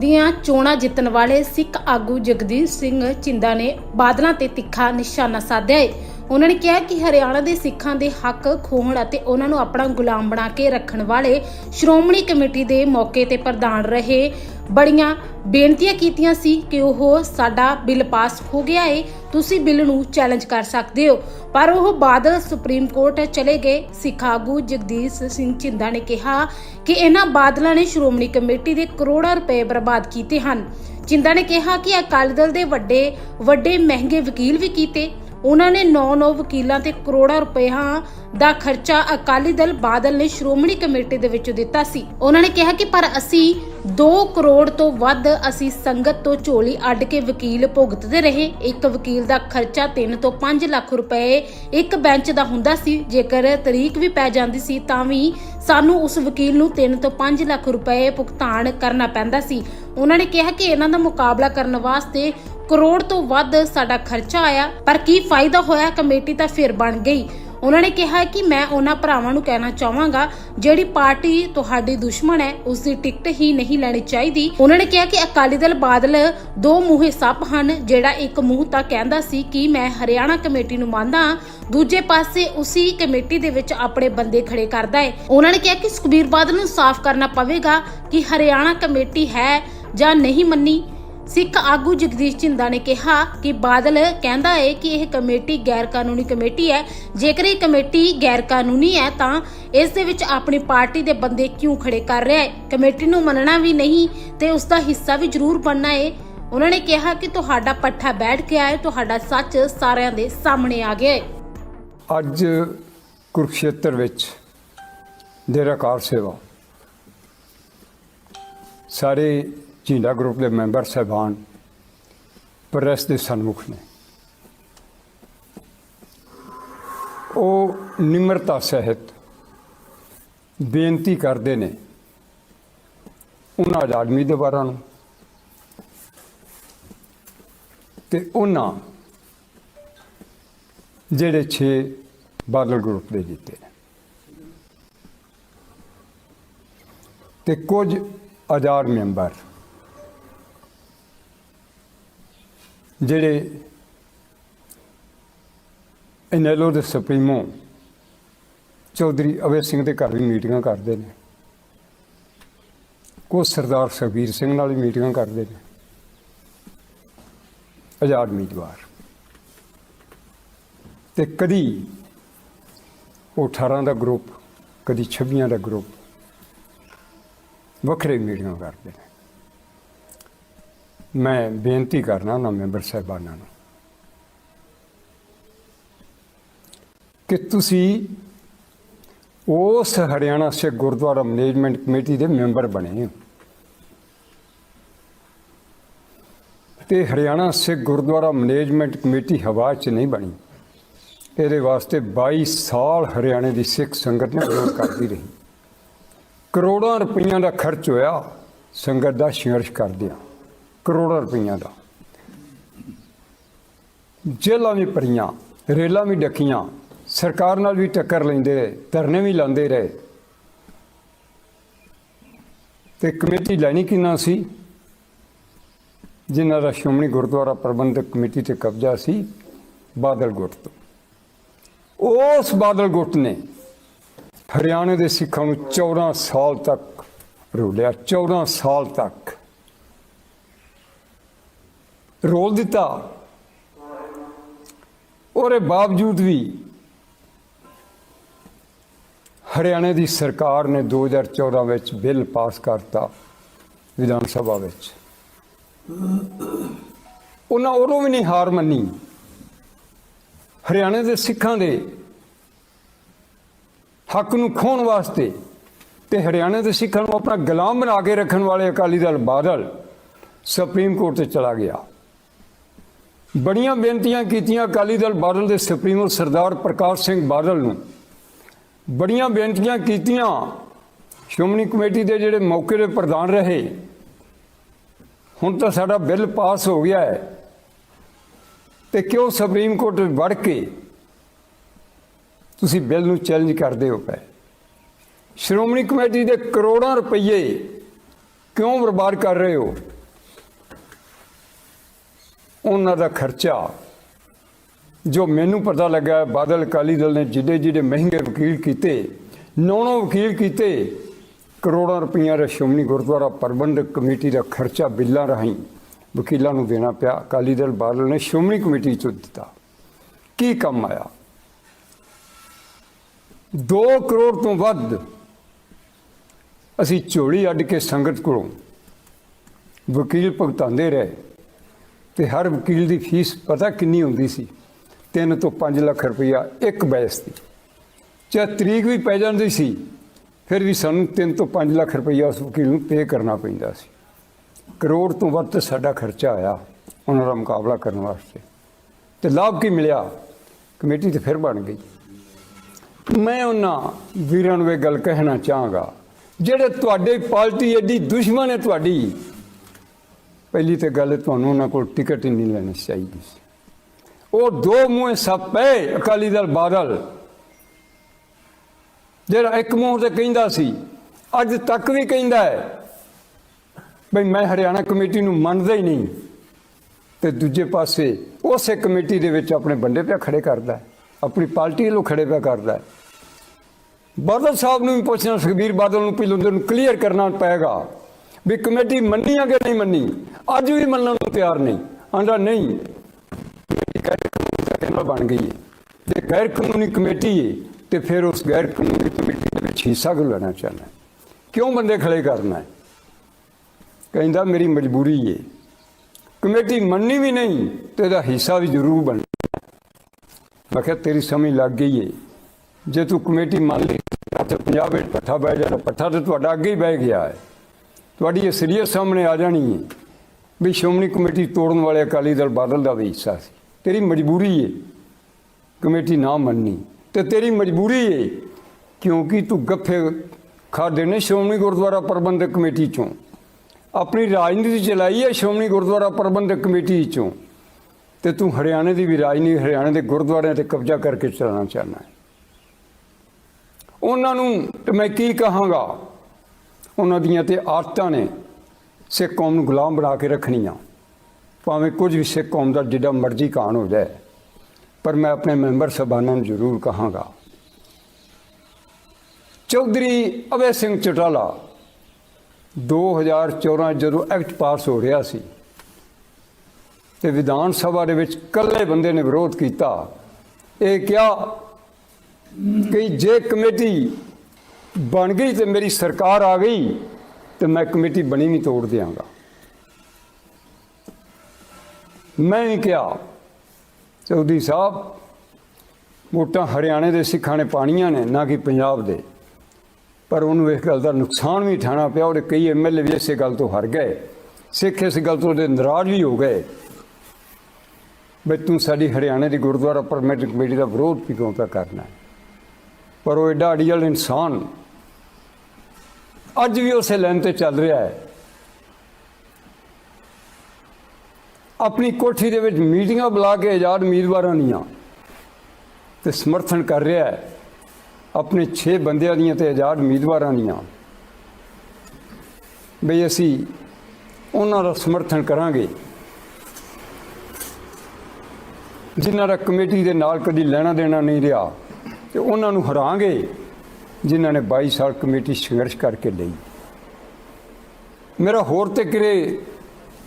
ਦੀਆਂ ਚੋਣਾਂ ਜਿੱਤਣ ਵਾਲੇ ਸਿੱਖ ਆਗੂ ਜਗਦੀਸ਼ ਸਿੰਘ ਚਿੰਦਾ ਨੇ ਬਾਦਲਾਂ ਤੇ ਤਿੱਖਾ ਨਿਸ਼ਾਨਾ ਸਾਧਿਆ ਹੈ ਉਹਨਾਂ ਨੇ ਕਿਹਾ ਕਿ ਹਰਿਆਣਾ ਦੇ ਸਿੱਖਾਂ ਦੇ ਹੱਕ, ਖੋਹਣ ਅਤੇ ਉਹਨਾਂ ਨੂੰ ਆਪਣਾ ਗੁਲਾਮ ਬਣਾ ਕੇ ਰੱਖਣ ਵਾਲੇ ਸ਼੍ਰੋਮਣੀ ਕਮੇਟੀ ਦੇ ਮੌਕੇ ਤੇ ਪ੍ਰਧਾਨ ਰਹੇ। ਬੜੀਆਂ ਬੇਨਤੀਆਂ ਕੀਤੀਆਂ ਸੀ ਕਿ ਉਹ ਸਾਡਾ ਬਿੱਲ ਪਾਸ ਹੋ ਗਿਆ ਹੈ ਤੁਸੀਂ ਬਿੱਲ ਨੂੰ ਚੈਲੰਜ ਕਰ ਸਕਦੇ ਹੋ। ਪਰ ਉਹ ਬਾਦਲ ਸੁਪਰੀਮ ਕੋਰਟ ਚਲੇ ਗਏ। ਸਿੱਖ ਆਗੂ ਜਗਦੀਸ਼ ਸਿੰਘ ਚਿੰਦਾ ਨੇ ਕਿਹਾ ਕਿ ਇਹਨਾਂ ਬਾਦਲਾਂ ਨੇ ਸ਼੍ਰੋਮਣੀ ਕਮੇਟੀ ਦੇ ਕਰੋੜਾਂ ਰੁਪਏ ਬਰਬਾਦ ਕੀਤੇ ਹਨ। ਚਿੰਦਾ ਨੇ ਕਿਹਾ ਕਿ ਅਕਾਲੀ ਦਲ ਦੇ ਵੱਡੇ ਵੱਡੇ ਮਹਿੰਗੇ ਵਕੀਲ ਵੀ ਕੀਤੇ। ਉਹਨਾਂ ਨੇ 9-9 ਵਕੀਲਾਂ ਤੇ ਕਰੋੜਾਂ ਰੁਪਈਆ ਦਾ ਖਰਚਾ ਅਕਾਲੀ ਦਲ ਬਾਦਲ ਨੇ ਸ਼੍ਰੋਮਣੀ ਕਮੇਟੀ ਦੇ ਵਿੱਚੋਂ ਦਿੱਤਾ ਸੀ। ਉਹਨਾਂ ਨੇ ਕਿਹਾ ਕਿ ਪਰ ਅਸੀਂ 2 ਕਰੋੜ ਤੋਂ ਵੱਧ ਅਸੀਂ ਸੰਗਤ ਤੋਂ ਝੋਲੀ ਅੱਡ ਕੇ ਵਕੀਲ ਭੁਗਤਦੇ ਰਹੇ। ਇੱਕ ਵਕੀਲ ਦਾ ਖਰਚਾ 3 ਤੋਂ 5 ਲੱਖ ਰੁਪਏ ਇੱਕ ਬੈਂਚ ਦਾ ਹੁੰਦਾ ਸੀ। ਜੇਕਰ ਤਰੀਕ ਵੀ ਪੈ ਜਾਂਦੀ ਸੀ ਤਾਂ ਵੀ ਸਾਨੂੰ ਉਸ ਵਕੀਲ ਨੂੰ 3 ਤੋਂ 5 ਲੱਖ ਰੁਪਏ ਭੁਗਤਾਨ ਕਰਨਾ ਪੈਂਦਾ ਸੀ। ਉਹਨਾਂ ਨੇ ਕਿਹਾ ਕਿ ਇਹਨਾਂ ਦਾ ਮੁਕਾਬਲਾ ਕਰਨ ਵਾਸਤੇ ਕਰੋੜ ਤੋਂ ਵੱਧ ਸਾਡਾ ਖਰਚਾ ਆਇਆ ਪਰ ਕੀ ਫਾਇਦਾ ਹੋਇਆ ਕਮੇਟੀ ਤਾਂ ਫਿਰ ਬਣ ਗਈ। ਉਹਨਾਂ ਨੇ ਕਿਹਾ ਕਿ ਮੈਂ ਉਹਨਾਂ ਭਰਾਵਾਂ ਨੂੰ ਕਹਿਣਾ ਚਾਹਾਂਗਾ ਜਿਹੜੀ ਪਾਰਟੀ ਤੁਹਾਡੀ ਦੁਸ਼ਮਣ ਹੈ ਉਸ ਦੀ ਟਿਕਟ ਹੀ ਨਹੀਂ ਲੈਣੀ ਚਾਹੀਦੀ। ਉਹਨਾਂ ਨੇ ਕਿਹਾ ਕਿ ਅਕਾਲੀ ਦਲ ਬਾਦਲ ਦੋ ਮੂੰਹੇ ਸੱਪ ਹਨ ਜਿਹੜਾ ਇੱਕ ਮੂੰਹ ਤਾਂ ਕਹਿੰਦਾ ਸੀ ਕਿ ਮੈਂ ਹਰਿਆਣਾ ਕਮੇਟੀ ਨੂੰ ਮੰਨਦਾ ਹਾਂ, ਦੂਜੇ ਪਾਸੇ ਉਸੇ ਕਮੇਟੀ ਦੇ ਵਿੱਚ ਆਪਣੇ ਬੰਦੇ ਖੜੇ ਕਰਦਾ ਹੈ। ਉਹਨਾਂ ਨੇ ਕਿਹਾ ਕਿ ਸੁਖਬੀਰ ਬਾਦਲ ਨੂੰ ਸਾਫ਼ ਕਰਨਾ ਪਵੇਗਾ ਕਿ ਹਰਿਆਣਾ ਕਮੇਟੀ ਹੈ ਜਾਂ ਨਹੀਂ ਮੰਨੀ। ਸਿੱਖ ਆਗੂ ਜਗਦੀਸ਼ ਚਿੰਦਾ ਨੇ ਕਿਹਾ ਕਿ ਬਾਦਲ ਕਹਿੰਦਾ ਹੈ ਕਿ ਇਹ ਕਮੇਟੀ ਗੈਰ ਕਾਨੂੰਨੀ ਕਮੇਟੀ ਹੈ। ਜੇਕਰ ਇਹ ਕਮੇਟੀ ਗੈਰ ਕਾਨੂੰਨੀ ਹੈ ਤਾਂ ਇਸ ਦੇ ਵਿੱਚ ਆਪਣੀ ਪਾਰਟੀ ਦੇ ਬੰਦੇ ਕਿਉਂ ਖੜੇ ਕਰ ਰਿਹਾ ਹੈ? ਕਮੇਟੀ ਨੂੰ ਮੰਨਣਾ ਵੀ ਨਹੀਂ ਤੇ ਉਸ ਦਾ ਹਿੱਸਾ ਵੀ ਜ਼ਰੂਰ ਬਣਨਾ ਹੈ ਉਹਨਾਂ ਨੇ ਕਿਹਾ ਕਿ ਤੁਹਾਡਾ ਪੱਠਾ ਬੈਠ ਗਿਆ ਹੈ ਤੁਹਾਡਾ ਸੱਚ ਸਾਰਿਆਂ ਦੇ ਸਾਹਮਣੇ ਆ ਗਿਆ ਹੈ ਅੱਜ ਕੁਰੂਕਸ਼ੇਤਰ ਵਿੱਚ ਡੇਰਾ ਕਾਰ ਸੇਵਾ। ਸਾਰੇ ਝੀਂਡਾ ਗਰੁੱਪ ਦੇ ਮੈਂਬਰ ਸਹਿਬਾਨ ਪ੍ਰੈਸ ਦੇ ਸਨਮੁਖ ਨੇ। ਉਹ ਨਿਮਰਤਾ ਸਹਿਤ ਬੇਨਤੀ ਕਰਦੇ ਨੇ ਉਹਨਾਂ ਆਦਮੀ ਬਾਰਾਂ ਨੂੰ ਤੇ ਉਹਨਾਂ ਜਿਹੜੇ 6 ਬਾਦਲ ਗਰੁੱਪ ਦੇ ਜਿੱਤੇ ਨੇ। ਤੇ ਕੁਝ ਆਜ਼ਾਦ ਮੈਂਬਰ ਜਿਹੜੇ ਇਨੈਲੋ ਦੇ ਸੁਪਰੀਮੋ ਚੌਧਰੀ ਅਵੇ ਸਿੰਘ ਦੇ ਘਰ ਵੀ ਮੀਟਿੰਗਾਂ ਕਰਦੇ ਨੇ। ਕੋ ਸਰਦਾਰ ਸੁਖਬੀਰ ਸਿੰਘ ਨਾਲ ਵੀ ਮੀਟਿੰਗਾਂ ਕਰਦੇ ਨੇ। ਆਜ਼ਾਦ ਉਮੀਦਵਾਰ। ਤੇ ਕਦੀ ਉਹ 18 ਦਾ ਗਰੁੱਪ ਕਦੀ 26 ਦਾ ਗਰੁੱਪ ਵੱਖਰੇ ਮੀਟਿੰਗਾਂ ਕਰਦੇ ਨੇ। ਮੈਂ ਬੇਨਤੀ ਕਰਨਾ ਉਹਨਾਂ ਮੈਂਬਰ ਸਾਹਿਬਾਨਾਂ ਨੂੰ ਕਿ ਤੁਸੀਂ ਉਸ ਹਰਿਆਣਾ ਸਿੱਖ ਗੁਰਦੁਆਰਾ ਮੈਨੇਜਮੈਂਟ ਕਮੇਟੀ ਦੇ ਮੈਂਬਰ ਬਣੇ ਹੋ। ਤੇ ਹਰਿਆਣਾ ਸਿੱਖ ਗੁਰਦੁਆਰਾ ਮੈਨੇਜਮੈਂਟ ਕਮੇਟੀ ਹਵਾ 'ਚ ਨਹੀਂ ਬਣੀ। ਇਹਦੇ ਵਾਸਤੇ 22 ਸਾਲ ਹਰਿਆਣੇ ਦੀ ਸਿੱਖ ਸੰਗਤ ਨੇ ਵਿਰੋਧ ਕਰਦੀ ਰਹੀ। ਕਰੋੜਾਂ ਰੁਪਈਆਂ ਦਾ ਖਰਚ ਹੋਇਆ, ਸੰਗਤ ਦਾ ਸੰਘਰਸ਼ ਕਰਦਿਆਂ ਕਰੋੜਾਂ ਰੁਪਈਆਂ ਦਾ। ਜੇਲਾਂ ਵੀ ਭਰੀਆਂ, ਰੇਲਾਂ ਵੀ ਡੱਕੀਆਂ, ਸਰਕਾਰ ਨਾਲ ਵੀ ਟੱਕਰ ਲੈਂਦੇ ਰਹੇ, ਧਰਨੇ ਵੀ ਲਾਉਂਦੇ ਰਹੇ। ਤੇ ਕਮੇਟੀ ਲੈਣੀ ਕਿੰਨਾ ਸੀ? ਜਿਨ੍ਹਾਂ ਦਾ ਸ਼੍ਰੋਮਣੀ ਗੁਰਦੁਆਰਾ ਪ੍ਰਬੰਧਕ ਕਮੇਟੀ ਤੇ ਕਬਜ਼ਾ ਸੀ, ਬਾਦਲ ਗੁੱਟ ਤੋਂ। ਉਸ ਬਾਦਲ ਗੁੱਟ ਨੇ ਹਰਿਆਣੇ ਦੇ ਸਿੱਖਾਂ ਨੂੰ 14 ਸਾਲ ਤੱਕ ਰੋਲਿਆ 14 ਸਾਲ ਤੱਕ। ਰੋਲ ਦਿੱਤਾ। ਉਹਦੇ ਬਾਵਜੂਦ ਵੀ ਹਰਿਆਣੇ ਦੀ ਸਰਕਾਰ ਨੇ 2014 ਵਿੱਚ ਬਿੱਲ ਪਾਸ ਕਰਤਾ ਵਿਧਾਨ ਸਭਾ ਵਿੱਚ। ਉਹਨਾਂ ਉਦੋਂ ਵੀ ਨਹੀਂ ਹਾਰ ਮੰਨੀ। ਹਰਿਆਣੇ ਦੇ ਸਿੱਖਾਂ ਦੇ ਹੱਕ ਨੂੰ ਖੋਣ ਵਾਸਤੇ ਤੇ ਹਰਿਆਣਾ ਦੇ ਸਿੱਖਾਂ ਨੂੰ ਆਪਣਾ ਗੁਲਾਮ ਬਣਾ ਕੇ ਰੱਖਣ ਵਾਲੇ ਅਕਾਲੀ ਦਲ ਬਾਦਲ ਸੁਪਰੀਮ ਕੋਰਟ ਤੇ ਚਲਾ ਗਿਆ। ਬੜੀਆਂ ਬੇਨਤੀਆਂ ਕੀਤੀਆਂ ਅਕਾਲੀ ਦਲ ਬਾਦਲ ਦੇ ਸੁਪਰੀਮੋ ਸਰਦਾਰ ਪ੍ਰਕਾਸ਼ ਸਿੰਘ ਬਾਦਲ ਨੂੰ। ਬੜੀਆਂ ਬੇਨਤੀਆਂ ਕੀਤੀਆਂ ਸ਼੍ਰੋਮਣੀ ਕਮੇਟੀ ਦੇ ਜਿਹੜੇ ਮੌਕੇ ਦੇ ਪ੍ਰਧਾਨ ਰਹੇ। ਹੁਣ ਤਾਂ ਸਾਡਾ ਬਿੱਲ ਪਾਸ ਹੋ ਗਿਆ ਹੈ। ਤੇ ਕਿਉਂ ਸੁਪਰੀਮ ਕੋਰਟ ਵਿੱਚ ਵੜ ਕੇ ਤੁਸੀਂ ਬਿੱਲ ਨੂੰ ਚੈਲੰਜ ਕਰਦੇ ਹੋ ਪਏ? ਸ਼੍ਰੋਮਣੀ ਕਮੇਟੀ ਦੇ ਕਰੋੜਾਂ ਰੁਪਏ ਕਿਉਂ ਬਰਬਾਦ ਕਰ ਰਹੇ ਹੋ? ਉਹਨਾਂ ਦਾ ਖਰਚਾ ਜੋ ਮੈਨੂੰ ਪਤਾ ਲੱਗਾ ਬਾਦਲ ਅਕਾਲੀ ਦਲ ਨੇ ਜਿਹੜੇ ਜਿਹੜੇ ਮਹਿੰਗੇ ਵਕੀਲ ਕੀਤੇ ਨੌ ਵਕੀਲ ਕੀਤੇ, ਕਰੋੜਾਂ ਰੁਪਈਆ ਦਾ ਸ਼੍ਰੋਮਣੀ ਗੁਰਦੁਆਰਾ ਪ੍ਰਬੰਧਕ ਕਮੇਟੀ ਦਾ ਖਰਚਾ ਬਿੱਲਾਂ ਰਾਹੀਂ ਵਕੀਲਾਂ ਨੂੰ ਦੇਣਾ ਪਿਆ, ਅਕਾਲੀ ਦਲ ਬਾਦਲ ਨੇ ਸ਼੍ਰੋਮਣੀ ਕਮੇਟੀ ਚੋਂ ਦਿੱਤਾ। ਕੀ ਕੰਮ ਆਇਆ? 2 ਕਰੋੜ ਤੋਂ ਵੱਧ ਅਸੀਂ ਝੋਲੀ ਅੱਡ ਕੇ ਸੰਗਤ ਕੋਲੋਂ ਵਕੀਲ ਭੁਗਤਾਂਦੇ ਰਹੇ। ਤੇ ਹਰ ਵਕੀਲ ਦੀ ਫੀਸ ਪਤਾ ਕਿੰਨੀ ਹੁੰਦੀ ਸੀ? 3 ਤੋਂ 5 ਲੱਖ ਰੁਪਈਆ ਇੱਕ ਬਹਿਸ ਦੀ। ਚਾਹੇ ਤਰੀਕ ਵੀ ਪੈ ਜਾਂਦੀ ਸੀ, ਫਿਰ ਵੀ ਸਾਨੂੰ 3 ਤੋਂ 5 ਲੱਖ ਰੁਪਈਆ ਉਸ ਵਕੀਲ ਨੂੰ ਪੇ ਕਰਨਾ ਪੈਂਦਾ ਸੀ। ਕਰੋੜ ਤੋਂ ਵੱਧ ਸਾਡਾ ਖਰਚਾ ਆਇਆ ਉਹਨਾਂ ਦਾ ਮੁਕਾਬਲਾ ਕਰਨ ਵਾਸਤੇ। ਤੇ ਲਾਭ ਕੀ ਮਿਲਿਆ? ਕਮੇਟੀ ਤੇ ਫਿਰ ਬਣ ਗਈ। ਮੈਂ ਉਹਨਾਂ ਵੀਰਾਂ ਨੂੰ ਇਹ ਗੱਲ ਕਹਿਣਾ ਚਾਹਾਂਗਾ, ਜਿਹੜੇ ਤੁਹਾਡੇ ਪਾਰਟੀ ਐਡੀ ਦੁਸ਼ਮਣ ਹੈ ਤੁਹਾਡੀ ਪਹਿਲੀ ਤੇ ਗੱਲ ਤੁਹਾਨੂੰ ਉਹਨਾਂ ਕੋਲ ਟਿਕਟ ਹੀ ਨਹੀਂ ਲੈਣੀ ਚਾਹੀਦੀ ਉਹ ਦੋ ਮੂੰਹ ਸੱਪ ਪਏ, ਅਕਾਲੀ ਦਲ ਬਾਦਲ। ਜਿਹੜਾ ਇੱਕ ਮੂੰਹ ਤੇ ਕਹਿੰਦਾ ਸੀ, ਅੱਜ ਤੱਕ ਵੀ ਕਹਿੰਦਾ ਹੈ, ਬਈ ਮੈਂ ਹਰਿਆਣਾ ਕਮੇਟੀ ਨੂੰ ਮੰਨਦਾ ਹੀ ਨਹੀਂ। ਤੇ ਦੂਜੇ ਪਾਸੇ ਉਸੇ ਕਮੇਟੀ ਦੇ ਵਿੱਚ ਆਪਣੇ ਬੰਦੇ ਪਿਆ ਖੜੇ ਕਰਦਾ ਹੈ, ਆਪਣੀ ਪਾਰਟੀ ਵੱਲੋਂ ਖੜੇ ਪਿਆ ਕਰਦਾ ਹੈ। ਬਾਦਲ ਸਾਹਿਬ ਨੂੰ ਵੀ ਪੁੱਛਣਾ, ਸੁਖਬੀਰ ਬਾਦਲ ਨੂੰ ਪਹਿਲਾਂ ਉਹਨੂੰ ਕਲੀਅਰ ਕਰਨਾ ਪਏਗਾ। ਵੀ ਕਮੇਟੀ ਮੰਨੀ ਆ ਕਿ ਨਹੀਂ ਮੰਨੀ? ਅੱਜ ਵੀ ਮੰਨਣ ਨੂੰ ਤਿਆਰ ਨਹੀਂ। ਆਂਦਾ ਨਹੀਂ ਕਮੇਟੀ ਬਣ ਗਈ ਹੈ ਜੇ ਗੈਰ ਕਾਨੂੰਨੀ ਕਮੇਟੀ ਹੈ ਤੇ ਫਿਰ ਉਸ ਗੈਰ ਕਾਨੂੰਨੀ ਕਮੇਟੀ ਦੇ ਵਿੱਚ ਹਿੱਸਾ ਕਿਉਂ ਲੈਣਾ ਚਾਹੁੰਦਾ ਕਿਉਂ ਬੰਦੇ ਖੜੇ ਕਰਨਾ ਹੈ? ਕਹਿੰਦਾ, ਮੇਰੀ ਮਜਬੂਰੀ ਹੈ ਕਮੇਟੀ ਮੰਨੀ ਵੀ ਨਹੀਂ, ਤੇ ਇਹਦਾ ਹਿੱਸਾ ਵੀ ਜ਼ਰੂਰ ਬਣਨਾ ਮੈਂ ਕਿਹਾ, ਤੇਰੀ ਸਮਝ ਲੱਗ ਗਈ ਹੈ ਜੇ ਤੂੰ ਕਮੇਟੀ ਮੰਨ ਲਈ, ਤੇ ਪੰਜਾਬ ਵਿੱਚ ਪੱਠਾ ਬਹਿ ਜਾਣਾ। ਪੱਠਾ ਤੇ ਤੁਹਾਡਾ ਅੱਗੇ ਹੀ ਬਹਿ ਗਿਆ ਹੈ। ਤੁਹਾਡੀ ਅਸਲੀਅਤ ਸਾਹਮਣੇ ਆ ਜਾਣੀ ਹੈ ਵੀ ਸ਼੍ਰੋਮਣੀ ਕਮੇਟੀ ਤੋੜਨ ਵਾਲੇ ਅਕਾਲੀ ਦਲ ਬਾਦਲ ਦਾ ਵੀ ਹਿੱਸਾ ਸੀ। ਤੇਰੀ ਮਜਬੂਰੀ ਹੈ ਕਮੇਟੀ ਨਾ ਮੰਨਣੀ ਤੇ ਤੇਰੀ ਮਜਬੂਰੀ ਏ, ਕਿਉਂਕਿ ਤੂੰ ਗੱਫੇ ਖਾਦੇ ਨੇ ਸ਼੍ਰੋਮਣੀ ਗੁਰਦੁਆਰਾ ਪ੍ਰਬੰਧਕ ਕਮੇਟੀ ਚੋਂ। ਆਪਣੀ ਰਾਜਨੀਤੀ ਚਲਾਈ ਹੈ ਸ਼੍ਰੋਮਣੀ ਗੁਰਦੁਆਰਾ ਪ੍ਰਬੰਧਕ ਕਮੇਟੀ ਚੋਂ। ਤੇ ਤੂੰ ਹਰਿਆਣੇ ਦੀ ਵੀ ਰਾਜਨੀਤੀ, ਹਰਿਆਣੇ ਦੇ ਗੁਰਦੁਆਰਿਆਂ ਤੇ ਕਬਜ਼ਾ ਕਰਕੇ ਚਲਾਉਣਾ ਚਾਹੁੰਦਾ ਹੈ ਉਹਨਾਂ ਨੂੰ ਮੈਂ ਕੀ ਕਹਾਂਗਾ? ਉਹਨਾਂ ਦੀਆਂ ਤੇ ਆਦਤਾਂ ਨੇ ਸਿੱਖ ਕੌਮ ਨੂੰ ਗੁਲਾਮ ਬਣਾ ਕੇ ਰੱਖਣੀਆਂ। ਭਾਵੇਂ ਕੁਝ ਵੀ ਸਿੱਖ ਕੌਮ ਦਾ ਜਿੱਡਾ ਮਰਜ਼ੀ ਕਾਣ ਹੋ ਜਾਏ, ਪਰ ਮੈਂ ਆਪਣੇ ਮੈਂਬਰ ਸਭਾਨਾਂ ਨੂੰ ਜ਼ਰੂਰ ਕਹਾਂਗਾ। ਚੌਧਰੀ ਅਵੇ ਸਿੰਘ ਚਟਾਲਾ 2014 ਜਦੋਂ ਐਕਟ ਪਾਸ ਹੋ ਰਿਹਾ ਸੀ ਤੇ ਵਿਧਾਨ ਸਭਾ ਦੇ ਵਿੱਚ ਇਕੱਲੇ ਬੰਦੇ ਨੇ ਵਿਰੋਧ ਕੀਤਾ, ਇਹ ਕਿਹਾ ਕਿ ਜੇ ਕਮੇਟੀ ਬਣ ਗਈ ਤੇ ਮੇਰੀ ਸਰਕਾਰ ਆ ਗਈ ਤੇ ਮੈਂ ਕਮੇਟੀ ਬਣੀ ਨਹੀਂ ਤੋੜ ਦਿਆਂਗਾ। ਮੈਂ ਵੀ ਕਿਹਾ, ਚੌਧਰੀ ਸਾਹਿਬ, ਵੋਟਾਂ ਹਰਿਆਣੇ ਦੇ ਸਿੱਖਾਂ ਨੇ ਪਾਣੀਆਂ ਨੇ, ਨਾ ਕਿ ਪੰਜਾਬ ਦੇ। ਪਰ ਉਹਨੂੰ ਇਸ ਗੱਲ ਦਾ ਨੁਕਸਾਨ ਵੀ ਉਠਾਉਣਾ ਪਿਆ, ਉਹਦੇ ਕਈ ਐਮਐਲਏ ਵੀ ਇਸੇ ਗੱਲ ਤੋਂ ਹਰ ਗਏ। ਸਿੱਖ ਇਸ ਗੱਲ ਤੋਂ ਨਾਰਾਜ਼ ਵੀ ਹੋ ਗਏ। ਵੀ ਤੂੰ ਸਾਡੀ ਹਰਿਆਣੇ ਦੀ ਗੁਰਦੁਆਰਾ ਪਰਮਿਟ ਕਮੇਟੀ ਦਾ ਵਿਰੋਧ ਵੀ ਕਿਉਂ ਪਿਆ ਕਰਨਾ ਪਰ ਉਹ ਐਡਾ ਅੜੀਅਲ ਇਨਸਾਨ ਅੱਜ ਵੀ ਉਸੇ ਲਾਈਨ ਤੇ ਚੱਲ ਰਿਹਾ ਹੈ। ਆਪਣੀ ਕੋਠੀ ਦੇ ਵਿੱਚ ਮੀਟਿੰਗਾਂ ਬੁਲਾ ਕੇ ਆਜ਼ਾਦ ਉਮੀਦਵਾਰਾਂ ਦੀਆਂ ਤੇ ਸਮਰਥਨ ਕਰ ਰਿਹਾ ਹੈ। ਆਪਣੇ 6 ਬੰਦਿਆਂ ਦੀਆਂ ਤੇ ਆਜ਼ਾਦ ਉਮੀਦਵਾਰਾਂ ਦੀਆਂ। ਬਈ ਅਸੀਂ ਉਹਨਾਂ ਦਾ ਸਮਰਥਨ ਕਰਾਂਗੇ। ਜਿਨ੍ਹਾਂ ਦਾ ਕਮੇਟੀ ਦੇ ਨਾਲ ਕਦੀ ਲੈਣਾ ਦੇਣਾ ਨਹੀਂ ਰਿਹਾ, ਤੇ ਉਹਨਾਂ ਨੂੰ ਹਰਾਂਗੇ। ਜਿਨ੍ਹਾਂ ਨੇ 22 ਸਾਲ ਕਮੇਟੀ ਸੰਘਰਸ਼ ਕਰਕੇ ਲਈ। ਮੇਰਾ ਹੋਰ ਤੇ ਕਿਰੇ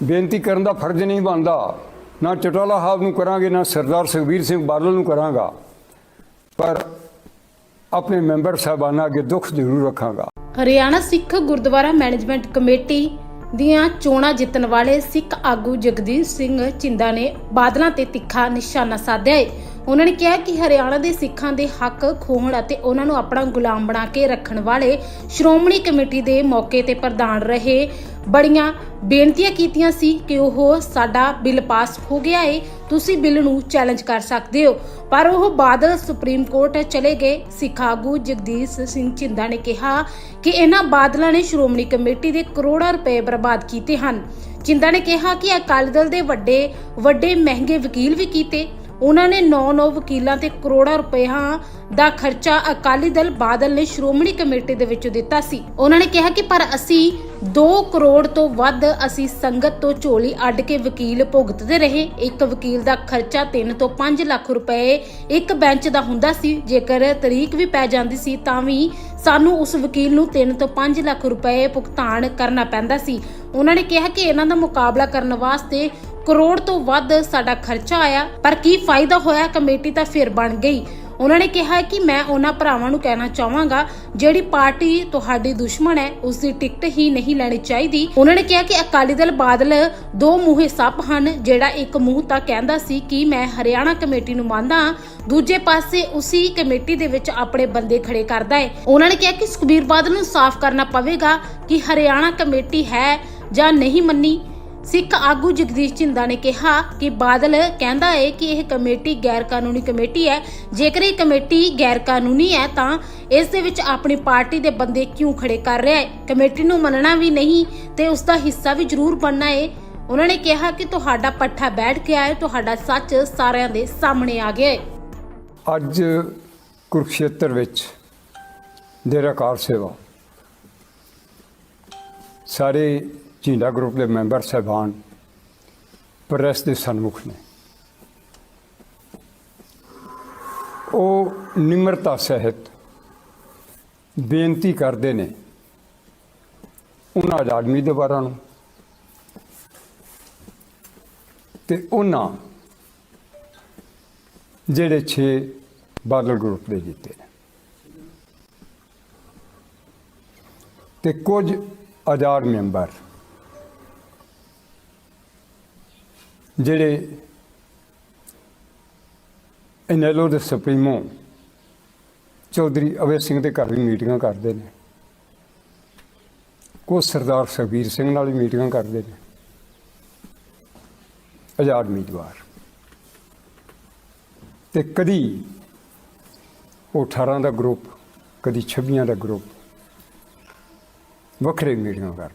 ਬੇਨਤੀ ਕਰਨ ਦਾ ਫਰਜ਼ ਨਹੀਂ ਬਣਦਾ। ਨਾ ਚਟੋਲਾ ਸਾਹਿਬ ਨੂੰ ਕਰਾਂਗੇ, ਨਾ ਸਰਦਾਰ ਸੁਖਬੀਰ ਸਿੰਘ ਬਾਦਲ ਨੂੰ ਕਰਾਂਗਾ। ਪਰ ਆਪਣੇ ਮੈਂਬਰ ਸਾਹਿਬਾਨਾਂ ਅੱਗੇ ਦੁੱਖ ਜ਼ਰੂਰ ਰੱਖਾਂਗਾ। ਹਰਿਆਣਾ ਸਿੱਖ ਗੁਰਦੁਆਰਾ ਮੈਨੇਜਮੈਂਟ ਕਮੇਟੀ ਦੀਆਂ ਚੋਣਾਂ ਜਿੱਤਣ ਵਾਲੇ ਸਿੱਖ ਆਗੂ ਜਗਦੀਸ਼ ਸਿੰਘ ਚਿੰਦਾ ਨੇ ਬਾਦਲਾਂ ਤੇ ਤਿੱਖਾ ਨਿਸ਼ਾਨਾ ਸਾਧਿਆ ਹੈ ਉਹਨਾਂ ਨੇ ਕਿਹਾ ਕਿ ਹਰਿਆਣਾ ਦੇ ਸਿੱਖਾਂ ਦੇ ਹੱਕ ਖੋਹਣ ਅਤੇ ਉਹਨਾਂ ਨੂੰ ਆਪਣਾ ਗੁਲਾਮ ਬਣਾ ਕੇ ਰੱਖਣ ਵਾਲੇ ਸ਼੍ਰੋਮਣੀ ਕਮੇਟੀ ਦੇ ਮੌਕੇ ਤੇ ਪ੍ਰਧਾਨ ਰਹੇ। ਬੜੀਆਂ ਬੇਨਤੀਆਂ ਕੀਤੀਆਂ ਸੀ ਕਿ ਉਹ ਸਾਡਾ ਬਿੱਲ ਪਾਸ ਹੋ ਗਿਆ ਹੈ ਤੁਸੀਂ ਬਿੱਲ ਨੂੰ ਚੈਲੰਜ ਕਰ ਸਕਦੇ ਹੋ। ਪਰ ਉਹ ਬਾਦਲ ਸੁਪਰੀਮ ਕੋਰਟ ਚਲੇ ਗਏ। ਸਿੱਖ ਆਗੂ ਜਗਦੀਸ਼ ਸਿੰਘ ਚਿੰਦਾ ਨੇ ਕਿਹਾ ਕਿ ਇਹਨਾਂ ਬਾਦਲਾਂ ਨੇ ਸ਼੍ਰੋਮਣੀ ਕਮੇਟੀ ਦੇ ਕਰੋੜਾਂ ਰੁਪਏ ਬਰਬਾਦ ਕੀਤੇ ਹਨ। ਚਿੰਦਾ ਨੇ ਕਿਹਾ ਕਿ ਅਕਾਲੀ ਦਲ ਦੇ ਵੱਡੇ ਵੱਡੇ ਮਹਿੰਗੇ ਵਕੀਲ ਵੀ ਕੀਤੇ। ਉਹਨਾਂ ਨੇ 9-9 ਵਕੀਲਾਂ ਤੇ ਕਰੋੜਾਂ ਰੁਪਇਆ ਦਾ ਖਰਚਾ ਅਕਾਲੀ ਦਲ ਬਾਦਲ ਨੇ ਸ਼੍ਰੋਮਣੀ ਕਮੇਟੀ ਦੇ ਵਿੱਚੋਂ ਦਿੱਤਾ ਸੀ। ਉਹਨਾਂ ਨੇ ਕਿਹਾ ਕਿ ਪਰ ਅਸੀਂ 2 ਕਰੋੜ ਤੋਂ ਵੱਧ ਅਸੀਂ ਸੰਗਤ ਤੋਂ ਝੋਲੀ ਅੱਡ ਕੇ ਵਕੀਲ ਭੁਗਤਦੇ ਰਹੇ। ਇੱਕ ਵਕੀਲ ਦਾ ਖਰਚਾ 3 ਤੋਂ 5 ਲੱਖ ਰੁਪਏ ਇੱਕ ਬੈਂਚ ਦਾ ਹੁੰਦਾ ਸੀ। ਜੇਕਰ ਤਰੀਕ ਵੀ ਪੈ ਜਾਂਦੀ ਸੀ ਤਾਂ ਵੀ ਸਾਨੂੰ ਉਸ ਵਕੀਲ ਨੂੰ 3 ਤੋਂ 5 ਲੱਖ ਰੁਪਏ ਭੁਗਤਾਨ ਕਰਨਾ ਪੈਂਦਾ ਸੀ। ਉਹਨਾਂ ਨੇ ਕਿਹਾ ਕਿ ਇਹਨਾਂ ਦਾ ਮੁਕਾਬਲਾ ਕਰਨ ਵਾਸਤੇ ਕਰੋੜ ਤੋਂ ਵੱਧ ਸਾਡਾ ਖਰਚਾ ਆਇਆ ਪਰ ਕੀ ਫਾਇਦਾ ਹੋਇਆ ਕਮੇਟੀ ਤਾਂ ਫਿਰ ਬਣ ਗਈ। ਉਹਨਾਂ ਨੇ ਕਿਹਾ ਕਿ ਮੈਂ ਉਹਨਾਂ ਭਰਾਵਾਂ ਨੂੰ ਕਹਿਣਾ ਚਾਹਾਂਗਾ ਜਿਹੜੀ ਪਾਰਟੀ ਤੁਹਾਡੀ ਦੁਸ਼ਮਣ ਹੈ ਉਸ ਦੀ ਟਿਕਟ ਹੀ ਨਹੀਂ ਲੈਣੀ ਚਾਹੀਦੀ। ਉਹਨਾਂ ਨੇ ਕਿਹਾ ਕਿ ਅਕਾਲੀ ਦਲ ਬਾਦਲ ਦੋ ਮੂੰਹੇ ਸੱਪ ਹਨ ਜਿਹੜਾ ਇੱਕ ਮੂੰਹ ਤਾਂ ਕਹਿੰਦਾ ਸੀ ਕਿ ਮੈਂ ਹਰਿਆਣਾ ਕਮੇਟੀ ਨੂੰ ਮੰਨਦਾ ਹਾਂ, ਦੂਜੇ ਪਾਸੇ ਉਸੇ ਕਮੇਟੀ ਦੇ ਵਿੱਚ ਆਪਣੇ ਬੰਦੇ ਖੜੇ ਕਰਦਾ ਹੈ। ਉਹਨਾਂ ਨੇ ਕਿਹਾ ਕਿ ਸੁਖਬੀਰ ਬਾਦਲ ਨੂੰ ਸਾਫ਼ ਕਰਨਾ ਪਵੇਗਾ ਕਿ ਹਰਿਆਣਾ ਕਮੇਟੀ ਹੈ ਜਾਂ ਨਹੀਂ ਮੰਨੀ। ਸਿੱਖ ਆਗੂ ਜਗਦੀਸ਼ ਝਿੰਦਾ ਨੇ ਕਿਹਾ ਕਿ ਬਾਦਲ ਕਹਿੰਦਾ ਹੈ ਕਿ ਇਹ ਕਮੇਟੀ ਗੈਰ ਕਾਨੂੰਨੀ ਕਮੇਟੀ ਹੈ। ਜੇਕਰ ਇਹ ਕਮੇਟੀ ਗੈਰ ਕਾਨੂੰਨੀ ਹੈ ਤਾਂ ਇਸ ਦੇ ਵਿੱਚ ਆਪਣੀ ਪਾਰਟੀ ਦੇ ਬੰਦੇ ਕਿਉਂ ਖੜੇ ਕਰ ਰਿਹਾ ਹੈ? ਕਮੇਟੀ ਨੂੰ ਮੰਨਣਾ ਵੀ ਨਹੀਂ ਤੇ ਉਸ ਦਾ ਹਿੱਸਾ ਵੀ ਜ਼ਰੂਰ ਬਣਨਾ ਹੈ ਉਹਨਾਂ ਨੇ ਕਿਹਾ ਕਿ ਤੁਹਾਡਾ ਪੱਠਾ ਬੈਠ ਗਿਆ ਹੈ, ਤੁਹਾਡਾ ਸੱਚ ਸਾਰਿਆਂ ਦੇ ਸਾਹਮਣੇ ਆ ਗਿਆ ਹੈ ਅੱਜ ਕੁਰੂਕਸ਼ੇਤਰ ਵਿੱਚ ਡੇਰਾ ਕਾਰ ਸੇਵਾ। ਸਾਰੇ ਝੀਂਡਾ ਗਰੁੱਪ ਦੇ ਮੈਂਬਰ ਸਹਿਬਾਨ, ਪ੍ਰੈਸ ਦੇ ਸਨਮੁਖ ਨੇ। ਉਹ ਨਿਮਰਤਾ ਸਹਿਤ ਬੇਨਤੀ ਕਰਦੇ ਨੇ ਉਹਨਾਂ ਆਜ਼ਾਦਮੀ ਦੇ ਬਾਰਾਂ ਨੂੰ ਤੇ ਉਹਨਾਂ ਜਿਹੜੇ 6 ਬਾਦਲ ਗਰੁੱਪ ਦੇ ਜਿੱਤੇ ਨੇ। ਤੇ ਕੁਝ ਆਜ਼ਾਦ ਮੈਂਬਰ ਜਿਹੜੇ ਇਨੈਲੋ ਦੇ ਸੁਪਰੀਮੋ ਚੌਧਰੀ ਅਵੇ ਸਿੰਘ ਦੇ ਘਰ ਵੀ ਮੀਟਿੰਗਾਂ ਕਰਦੇ ਨੇ। ਕੁਝ ਸਰਦਾਰ ਸੁਖਬੀਰ ਸਿੰਘ ਨਾਲ ਵੀ ਮੀਟਿੰਗਾਂ ਕਰਦੇ ਨੇ। ਆਜ਼ਾਦ ਉਮੀਦਵਾਰ। ਤੇ ਕਦੀ ਉਹ 18 ਦਾ ਗਰੁੱਪ ਕਦੀ 26 ਦਾ ਗਰੁੱਪ ਵੱਖਰੇ ਮੀਟਿੰਗਾਂ ਕਰਦੇ